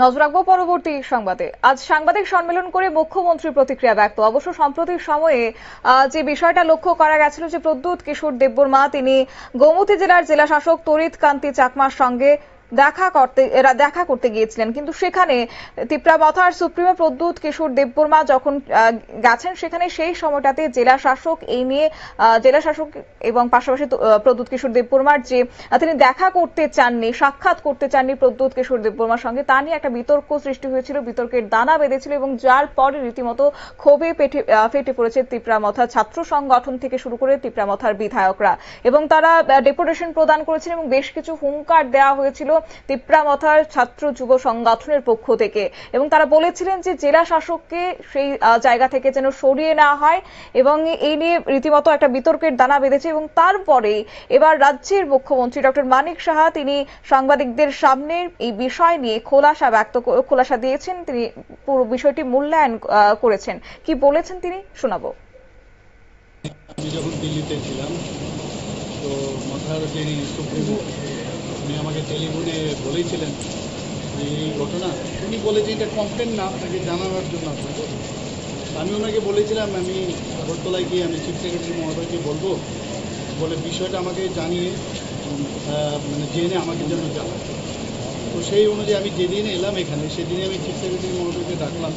নজর রাখব পরবর্তী সংবাদে। আজ সাংবাদিক সম্মেলন করে মুখ্যমন্ত্রী প্রতিক্রিয়া ব্যক্ত। অবশ্য সম্প্রতির সময়ে যে বিষয়টা লক্ষ্য করা গেছিল যে প্রদ্যুৎ কিশোর দেববর্মা, তিনি গোমতী জেলার জেলা শাসক তরিত কান্তি চাকমার সঙ্গে দেখা করতে, এরা দেখা করতে গিয়েছিলেন। কিন্তু সেখানে তিপ্রা মথার সুপ্রিমো প্রদ্যুৎ, কিশোর দেববর্মা যখন গেছেন, সেখানে সেই সময়টাতে জেলা শাসক এই নিয়ে জেলা শাসক এবং পাশাপাশি প্রদ্যুৎ কিশোর দেববর্মার যে তিনি দেখা করতে চাননি, সাক্ষাৎ করতে চাননি প্রদ্যুৎ কিশোর দেববর্মার সঙ্গে, তা নিয়ে একটা বিতর্ক সৃষ্টি হয়েছিল, বিতর্কের দানা বেঁধেছিল এবং যার পরে রীতিমতো ক্ষোভে পেটে ফেটে পড়েছে তিপ্রা মথা ছাত্র সংগঠন থেকে শুরু করে তিপ্রা মথার বিধায়করা। এবং তারা ডেপুটেশন প্রদান করেছেন এবং বেশ কিছু হুঙ্কার দেওয়া হয়েছিল। তিপ্রা মথার ছাত্র যুব সংগঠনের পক্ষ থেকে। এবং তারা বলেছিলেন যে জেলা শাসককে সেই জায়গা থেকে যেন সরিয়ে নেওয়া হয় এবং এই নিয়ে রীতিমতো একটা বিতর্কের দানা বেঁধেছে এবং তারপরে এবার রাজ্যের মুখ্যমন্ত্রী ডক্টর মানিক সাহা তিনি সাংবাদিকদের সামনে এই বিষয় নিয়ে খোলাসা ব্যক্ত খোলাসা দিয়েছেন। তিনি পুরো বিষয়টি মূল্যায়ন করেছেন। কি বলেছেন তিনি? শোনাবো। যখন দিল্লিতে ছিলাম, তো মাথার যিনি সুপ্রিমো উনি আমাকে টেলিফোনে বলেছিলেন যে এই ঘটনা। উনি বলেছে এটা কমপ্লেন না, আপনাকে জানানোর জন্য আপনাকে। আমি ওনাকে বলেছিলাম, আমি আগরতলায় গিয়ে আমি চিফ সেক্রেটারি মহোদয়কে বলব, বলে বিষয়টা আমাকে জানিয়ে মানে জেনে আমাকে যেন জানায় তো সেই অনুযায়ী আমি যেদিন এলাম এখানে, সেদিনই আমি চিফ সেক্রেটারি মহোদয়কে ডাকলাম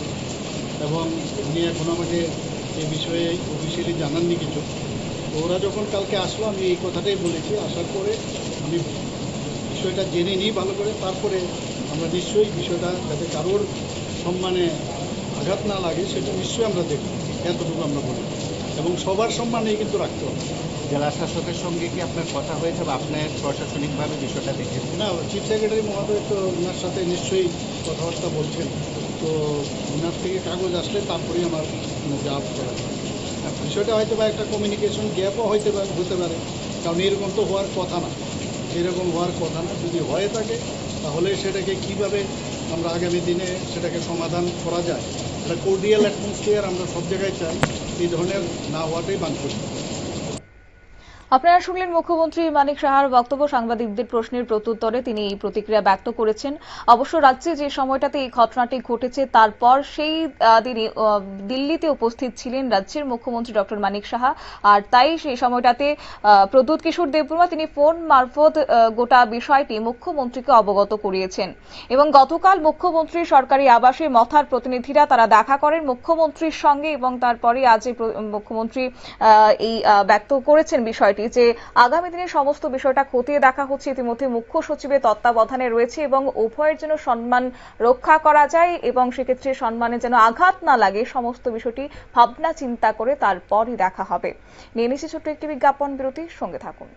এবং উনি এখন আমাকে এই বিষয়ে অফিসিয়ালি জানাননি কিছু। ওরা যখন কালকে আসলো, আমি এই কথাটাই বলেছি। আসার পরে আমি বিষয়টা জেনে নিই ভালো করে তারপরে আমরা নিশ্চয়ই বিষয়টা যাতে কারোর সম্মানে আঘাত না লাগে সেটা নিশ্চয়ই আমরা দেখব এতটুকু আমরা বলি। এবং সবার সম্মানেই কিন্তু রাখতে হবে। জেলা শাসকের সঙ্গে কি আপনার কথা হয়েছে বা আপনার প্রশাসনিকভাবে বিষয়টা দেখেছেন? না চিফ সেক্রেটারি মহোদয় তো ওনার সাথে নিশ্চয়ই কথাবার্তা বলছেন। তো ওনার থেকে কাগজ আসলে তারপরেই আমার জাব করা বিষয়টা হয়তো বা একটা কমিউনিকেশন গ্যাপও হইতে পারে হতে পারে। কারণ এরকম তো হওয়ার কথা না। এরকম হওয়ার কথা না। যদি হয়ে থাকে, তাহলে সেটাকে কীভাবে আমরা আগামী দিনে সেটাকে সমাধান করা যায়? একটা কোর্ডিয়াল অ্যাটমসফিয়ার আমরা সব জায়গায় চাই। এই ধরনের না হওয়াটাই বাঞ্ছনীয়। আপনারা শুনলেন মুখ্যমন্ত্রী মানিক সাহার বক্তব্য। সাংবাদিকদের প্রশ্নের প্রত্যুত্তরে তিনি এই প্রতিক্রিয়া ব্যক্ত করেছেন। অবশ্য রাজ্যে যে সময়টাতে এই ঘটনাটি ঘটেছে তারপর সেই আহ, দিল্লিতে উপস্থিত ছিলেন রাজ্যের মুখ্যমন্ত্রী ডক্টর মানিক সাহা। আর তাই সেই সময়টাতে প্রদ্যুৎ কিশোর দেববর্মা তিনি ফোন মারফত গোটা বিষয়টি মুখ্যমন্ত্রীকে অবগত করিয়েছেন। এবং গতকাল মুখ্যমন্ত্রী সরকারি আবাসে মথার প্রতিনিধিরা তারা দেখা করেন মুখ্যমন্ত্রীর সঙ্গে এবং তারপরে আজ মুখ্যমন্ত্রী এই ব্যক্ত করেছেন বিষয়টি। যে আগামী দিনে সমস্ত বিষয়টা খতিয়ে দেখা হচ্ছে, ইতিমধ্যে মুখ্য সচিবের তত্ত্বাবধানে রয়েছে এবং উভয়ের যেন সম্মান রক্ষা করা যায় এবং সেক্ষেত্রে সম্মানে যেন আঘাত না লাগে, সমস্ত বিষয়টি ভাবনা চিন্তা করে তারপরই দেখা হবে। নিয়ে নিচ্ছি ছোট্ট একটি বিজ্ঞাপন বিরতি সঙ্গে থাকুন।